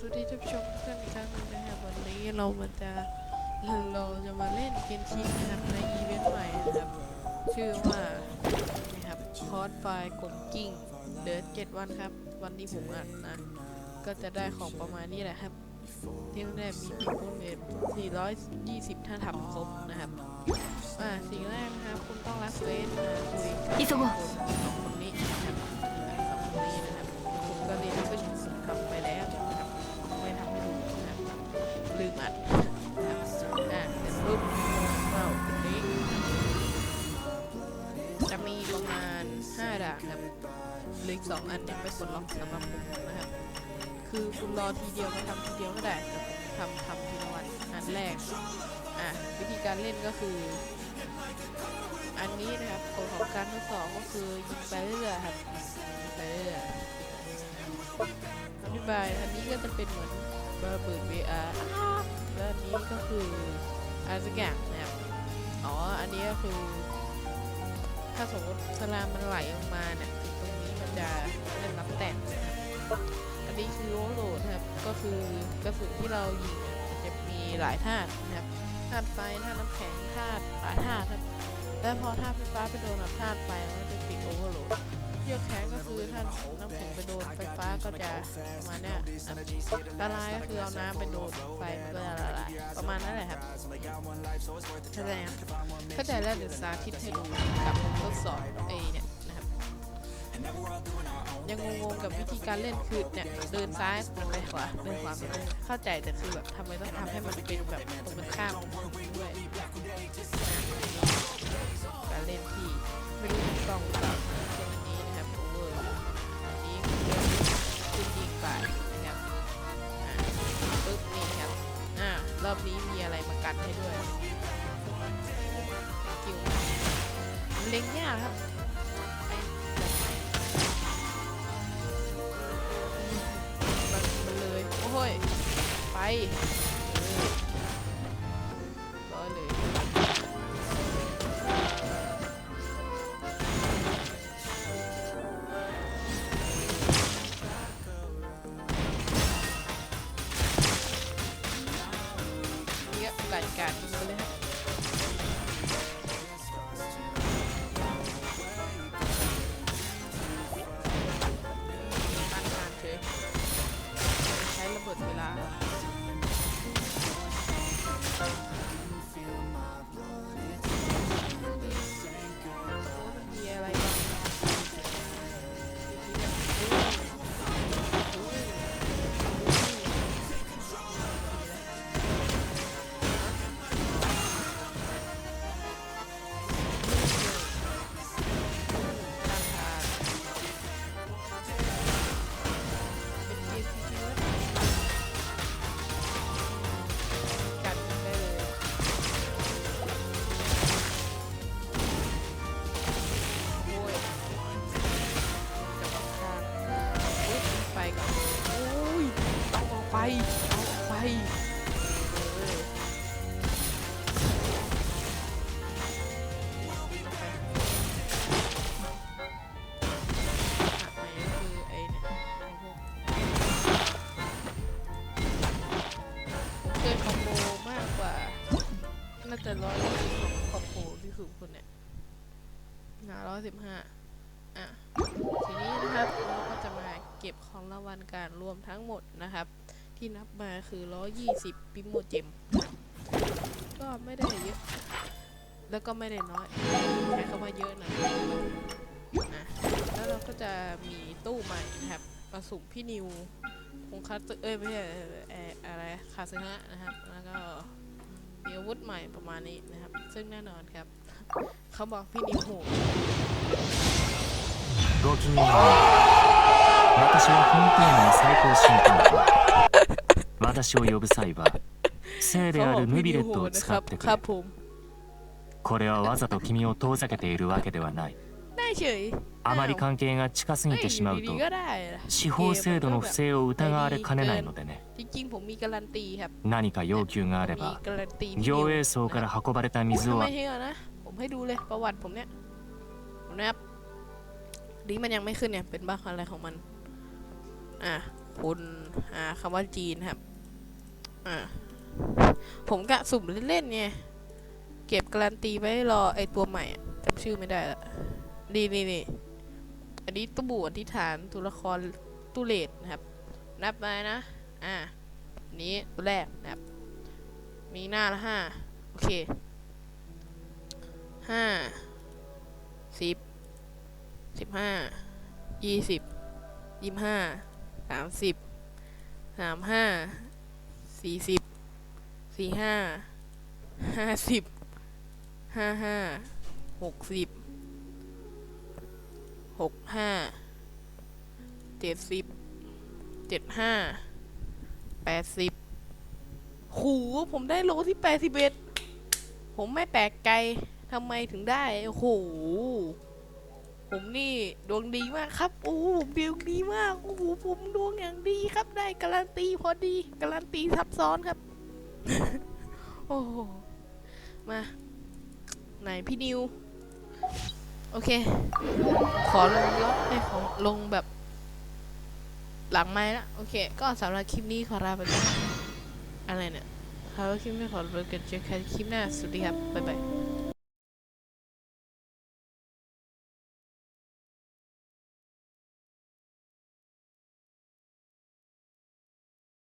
สวัสดีทุกนผู้ชมทุกท่านอีกครั้งนึงนะครับวันนี้เรามันจะเราจะมาเล่นเกมชิงนะครับในอีเวนต์ใหม่นะครับ ชื่อว่านะครับคอร์สไฟกดกิ้งเดิร์ดเจ็ดวันครับ วันนี้ผมอัดนะ ก็จะได้ของประมาณนี้แหละครับ ที่แรกมีพิมพ์พุ่มเว็420 ถ้าทำครบนะครับ อ่าสิ่งแรกนะครับ คุณต้องรับเฟสนะคุยกับคน 5ด่านครับเหลืออีกสองอันยังไม่ปลดล็อกสำหรับผมนะครับ คือคุณรอทีเดียวมาทำทีเดียวก็ได้แต่ผมทำทำทีละวันอันแรกอะวิธีการเล่นก็คือ อันนี้นะครับกฎของการทดสอบก็คือยิงไปเรื่อยๆครับยิงไปเรื่อยๆอธิบายอันนี้ก็จะเป็นเหมือนเบอร์เบิด VR แล้วอันนี้ก็คืออะไรสักอย่างนะครับอ๋ออันนี้ก็คือ ถ้าสมมติสลามมันไหลลงมาเนี่ยตรงนี้มันจะได้รับแตกนะครับอันนี้คือโอโหลดครับ ก็คือกระสุนที่เรายิงเนี่ยจะมีหลายธาตุนะครับธาตุไฟธาตุน้ำแข็งธาตุหลายธาตุครับ และพอธาตุไฟฟ้าไปโดนกับธาตุไฟมันจะติดโอเวอร์โหลด ก็จะประมาณเนี้ยละลายก็คือเอาน้ำไปโดไฟมันก็จะละลายประมาณนั้นแหละครับเข้าใจยังเข้าใจแล้วเดี๋ยวสาธิตให้ดูกับทดสอบไอ้เนี่ยนะครับยังงงๆกับวิธีการเล่นคือเนี่ยเดินซ้ายไปขวาเดินขวาไปเรื่อยเข้าใจแต่คือแบบทำไมต้องทำให้มันเป็นแบบตรงกันข้ามด้วย รอบนี้มีอะไรมากันให้ด้วยกิวเล็งยากครับมันมันเลย โอ้ย ไป โอ้ยเอาไปเอาไปเออไปคือไอ้เนี่ยไอ้พวกเคยคอมโบมากกว่าน่าจะร้อยสิบของคอมโบที่สูงคุณเนี่ยหนาร้อยสิบห้าอะ ทีนี้นะครับ เก็บของรางวัลการรวมทั้งหมดนะครับ ที่นับมาคือ 120 ปิโมเจม ก็ไม่ได้เยอะ แล้วก็ไม่ได้น้อยใช้คำว่าเยอะหน่อยนะแล้วเราก็จะมีตู้ใหม่นะครับประสุมพี่นิวคงคัตเอ้ยไม่ใช่อะไรคาสเนะนะครับ แล้วก็มีอาวุธใหม่ประมาณนี้นะครับ ซึ่งแน่นอนครับ เขาบอกพี่นิวโหด 私はフォンテーナの最高神官私を呼ぶ際は聖で เขา あ บอก るヌ พี่ ビ นิ レ ว ッ โห トを ดนะ 使 ครับ ってく ครั れ บผม これはわざと君を遠ざけているわけではない ได้เฉย あまり関係が近すぎ เฮ้ย てしまう อยู่ と ดีๆก็ได้นะ 司法制度の不正を疑われかねないのでね จริงๆ ผมมีการันตีครับ 何か要求があれ มี ば การันตีพี่นิว 行営層から運ばれた水 ถ้า を ไม่เชื่อนะ ผมให้ดูเลยประวัติผมเนี่ยผมนะครับนี่มันยังไม่ขึ้นเนี่ย เป็นบ้าอะไรของมัน อะคุณหาคำว่าจีนครับ อ่าผมกะสุ่มเล่นๆไงเก็บการันตีไว้รอไอตัวใหม่จำชื่อไม่ได้ละนี่นี่นี่อันนี้ตู้บูอธิษฐานตัวละครตู้เลดนะครับ นับไปนะ อ่านี้ตัวแรกนะครับ มีหน้าละห้าโอเคห้าสิบสิบห้ายี่สิบยี่ห้า สามสิบสามห้าสี่สิบสี่ห้าห้าสิบห้าห้าหกสิบหกห้าเจ็ดสิบเจ็ดห้าแปดสิบหูผมได้โลที่แปดสิบเอ็ดผมไม่แปลกใจทำไมถึงได้โอ้โห ผมนี่ดวงดีมากครับ โอ้ผมดวงดีมาก โอ้โหผมดวงอย่างดีครับ ได้การันตีพอดี การันตีซับซ้อนครับ โอ้โห มา ไหนพี่นิว โอเค ขอลงล็อกให้ของลงแบบ หลังไม้ละโอเค ก็สำหรับคลิปนี้ขอลาไปก่อนอะไรเนี่ยขอคลิปนี้ขอลาไปก่อนเจอกันคลิปหน้า สวัสดีครับ บ๊ายบาย